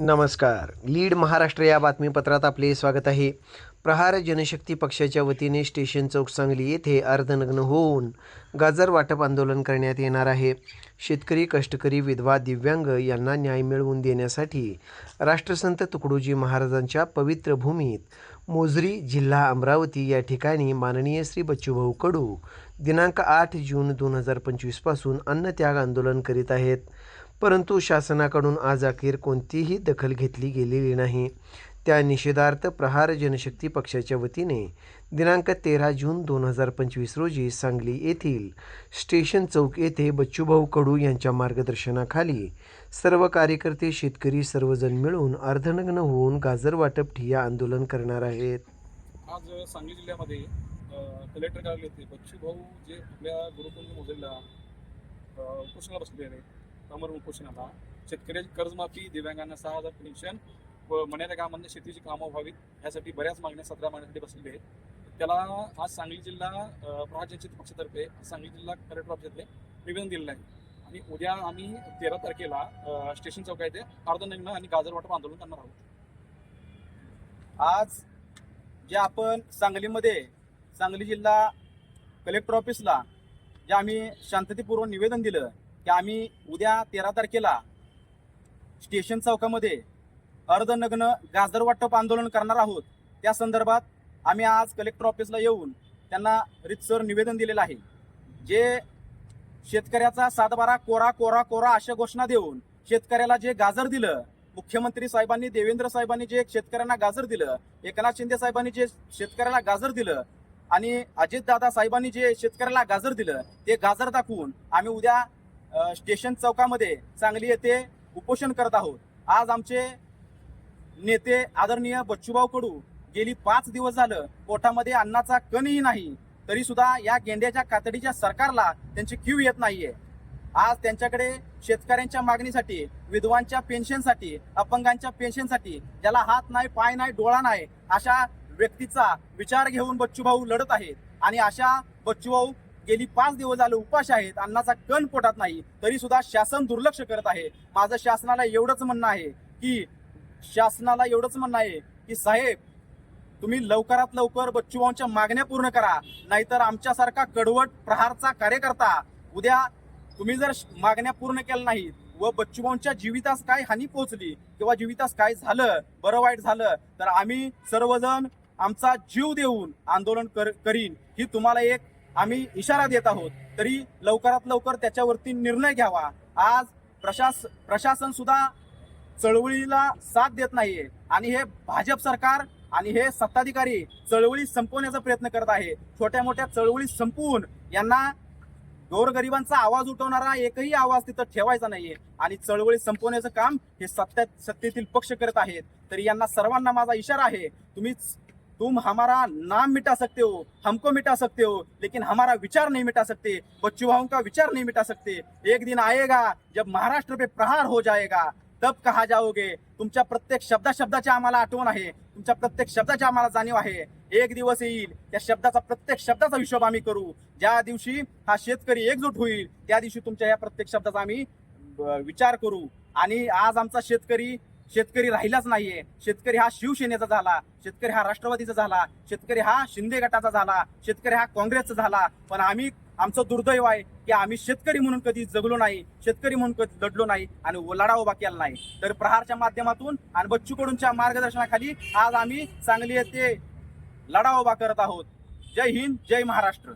नमस्कार. लीड महाराष्ट्र या बातमीपत्रात आपले स्वागत आहे. प्रहार जनशक्ती पक्षाच्या वतीने स्टेशन चौक सांगली येथे अर्धनग्न होऊन गाजर वाटप आंदोलन करण्यात येणार आहे. शेतकरी कष्टकरी विधवा दिव्यांग यांना न्याय मिळवून देण्यासाठी राष्ट्रसंत तुकडोजी महाराजांच्या पवित्र भूमीत मोजरी जिल्हा अमरावती या ठिकाणी माननीय श्री बच्चूभाऊ कडू दिनांक आठ जून दोन हजार पंचवीसपासून अन्नत्याग आंदोलन करीत आहेत. परंतु शासनाकडून आज अखेर कोणतीही दखल घेतली गेलेली नाही. त्या निषेधार्थ प्रहार जनशक्ती पक्षाच्या वतीने दिनांक तेरा जून दोन हजार पंचवीस रोजी सांगली येथील स्टेशन चौक येथे बच्चूभाऊ कडू यांच्या मार्गदर्शनाखाली सर्व कार्यकर्ते शेतकरी सर्वजण मिळून अर्धनग्न होऊन गाजर वाटप ठिया आंदोलन करणार आहेत. आज सांगली जिल्ह्यामध्ये कलेक्टर कार्यालय येथे बच्चू भाऊ जे आपल्या गुरुकुंज मोजेला उपोषणाला बसलेले आहेत अमर आता शेतकऱ्याची कर्जमाफी दिव्यांगांना सहा हजार पेन्शन व मण्याच्या गावांमध्ये शेतीची कामं व्हावीत ह्यासाठी बऱ्याच मागण्या सतरा मागण्यासाठी बसलेले आहेत. त्याला आज सांगली जिल्हा अ, प्रहार जनशक्ती पक्षातर्फे सांगली जिल्हा कलेक्टर ऑफिसातले निवेदन दिलेलं आहे. आणि उद्या आम्ही तेरा तारखेला स्टेशन चौक येथे अर्धनग्न आणि गाजर वाटप आंदोलन करणार आहोत. आज जे आपण सांगलीमध्ये सांगली जिल्हा कलेक्टर ऑफिसला जे आम्ही शांततेपूर्वक निवेदन दिलं की आम्ही उद्या तेरा तारखेला स्टेशन चौकामध्ये अर्धनग्न गाजर वाटप आंदोलन करणार आहोत. त्या संदर्भात आम्ही आज कलेक्टर ऑफिसला येऊन त्यांना रितसर निवेदन दिलेलं आहे. जे शेतकऱ्याचा सातबारा कोरा कोरा कोरा अशा घोषणा देऊन शेतकऱ्याला जे गाजर दिलं मुख्यमंत्री साहेबांनी देवेंद्र साहेबांनी जे शेतकऱ्यांना गाजर दिलं एकनाथ शिंदे साहेबांनी जे शेतकऱ्याला गाजर दिलं आणि अजितदादा साहेबांनी जे शेतकऱ्याला गाजर दिलं ते गाजर दाखवून आम्ही उद्या स्टेशन चौकामध्ये सांगली येथे उपोषण करत आहोत. आज आमचे नेते आदरणीय बच्चूभाऊ कडू गेली पाच दिवस झालं पोटामध्ये अन्नाचा कणही नाही. तरी सुद्धा या गेंड्याच्या कातडीच्या सरकारला त्यांची क्यू येत नाहीये. आज त्यांच्याकडे शेतकऱ्यांच्या मागणीसाठी विधवांच्या पेन्शनसाठी अपंगांच्या पेन्शनसाठी ज्याला हात नाही पाय नाही डोळा नाही अशा व्यक्तीचा विचार घेऊन बच्चूभाऊ लढत आहेत. आणि अशा बच्चूभाऊ गेली पाच दिवस झाले उपाश आहेत. अन्नाचा कण पोटात नाही. तरी सुद्धा शासन दुर्लक्ष करत आहे. माझं शासनाला एवढंच म्हणणं आहे की शासनाला एवढंच म्हणणं आहे की साहेब तुम्ही लवकरात लवकर बच्चूभाऊंच्या मागण्या पूर्ण करा. नाहीतर आमच्यासारखा कडवट प्रहारचा कार्यकर्ता उद्या तुम्ही जर मागण्या पूर्ण केल्या नाहीत व बच्चूभाऊंच्या जीवितास काय हानी पोहोचली किंवा जीवितास काय झालं बरं वाईट झालं तर आम्ही सर्वजण आमचा जीव देऊन आंदोलन कर करीन. ही तुम्हाला एक आम्ही इशारा देत आहोत तरी लवकरात लवकर त्याच्यावरती निर्णय घ्यावा. आज प्रशास प्रशासन सुद्धा चळवळीला साथ देत नाहीये. आणि हे भाजप सरकार आणि हे सत्ताधिकारी चळवळी संपवण्याचा प्रयत्न करत आहे. छोट्या मोठ्या चळवळी संपवून यांना गोरगरिबांचा आवाज उठवणारा एकही आवाज तिथं ठेवायचा नाहीये. आणि चळवळी संपवण्याचं काम हे सत्यात सत्तेतील पक्ष करत आहेत. तरी यांना सर्वांना माझा इशारा आहे तुम्ही तुम हमारा नाम मिटा सकते हो हमको मिटा सकते हो लेकिन हमारा विचार नहीं मिटा सकते बच्चू भाऊ का विचार नहीं मिटा सकते। एक दिन आएगा जब महाराष्ट्र पे प्रहार हो जाएगा तब कहा जाओगे? तुमच्या प्रत्येक शब्दा शब्दाची आम्हाला आठवण आहे तुमच्या प्रत्येक शब्दाची आम्हाला जाणीव आहे. एक दिवस येईल त्या शब्दाचा प्रत्येक शब्दाचा हिशोब आम्ही करू. ज्या दिवशी हा शेतकरी एकजूट होईल त्या दिवशी तुमच्या या प्रत्येक शब्दाचा आम्ही विचार करू. आणि आज आमचा शेतकरी शेतकरी राहिलाच नाहीये. शेतकरी हा शिवसेनेचा झाला शेतकरी हा राष्ट्रवादीचा झाला शेतकरी हा शिंदे गटाचा झाला शेतकरी हा काँग्रेसचा झाला. पण आम्ही आमचं दुर्दैव आहे की आम्ही शेतकरी म्हणून कधी जगलो नाही शेतकरी म्हणून कधी लढलो नाही आणि लढा उभा केला नाही. तर प्रहारच्या माध्यमातून आणि बच्चू कडूंच्या मार्गदर्शनाखाली आज आम्ही सांगली येथे लढा उभा करत आहोत. जय हिंद जय महाराष्ट्र.